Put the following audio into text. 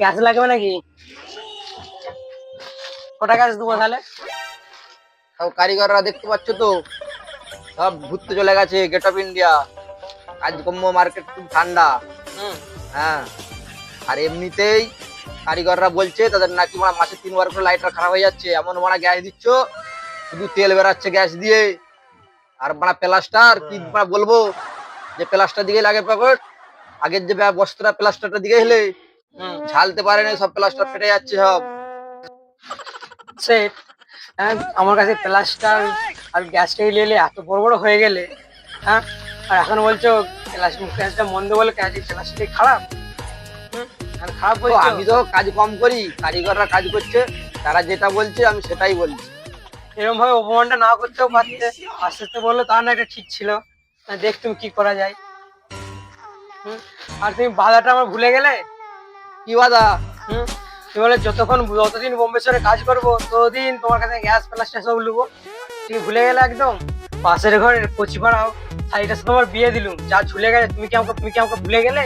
Gas লাগবে নাকি? কটা গ্যাস দেবো তাহলে? সব কারিগররা দেখতে পাচ্ছ তো? সব ঘুরতে চলে গেছে গেট অফ ইন্ডিয়া কাজকর্ম মার্কেট খুব ঠান্ডা। হ্যাঁ। আর এমনিতেই কারিগররা বলছে তাদের নাকি মানে মাসে তিনবার করে লাইটার খারাপ হয়ে যাচ্ছে। এমন মানে গ্যাস দিচ্ছ শুধু তেল বেরাচ্ছে গ্যাস দিয়ে। আর মানে প্লাস্টার কি মানে বলব? যে প্লাস্টার দিকে লাগে পকেট আগের যে বস্তাটা প্লাস্টারটা দিকে হেলে ঝালতে পারে না সব প্লাস্টার ফেটে যাচ্ছে সব। সেট হ্যাঁ, আমার কাছে প্লাস্টার আর গ্যাসটা নিয়ে এত বড় বড় হয়ে গেলে হ্যাঁ আর এখন বলছো গ্যাস গ্যাসটা মন্দ বলে গ্যাস প্লাস্টিক খারাপ? খারাপ বলছো? আমি তো কাজ কম করি কারিগররা কাজ করছে তারা যেটা বলছে আমি সেটাই বলছি। এরকম ভাবে অপমানটা না করতেও পারতে আস্তে আস্তে বলল তার না একটা ঠিক ছিল। দেখ তুমি কি করা যায়। আর তুমি বাধাটা আমার ভুলে গেলে? কি বাধা? হুম? তুমি বলে, যতক্ষণ যতদিন বোম্বে শহরে কাজ করব, ততদিন তোমার কাছে গ্যাস প্লাস্টার সব লুবো। তুমি ভুলে গেলে একদম? পাশের ঘরের কচি পাড়াও শাড়িটার সাথে আমার বিয়ে দিলুম, যা ঝুলে গেলে, তুমি কি আমাকে তুমি কি আমাকে ভুলে গেলে?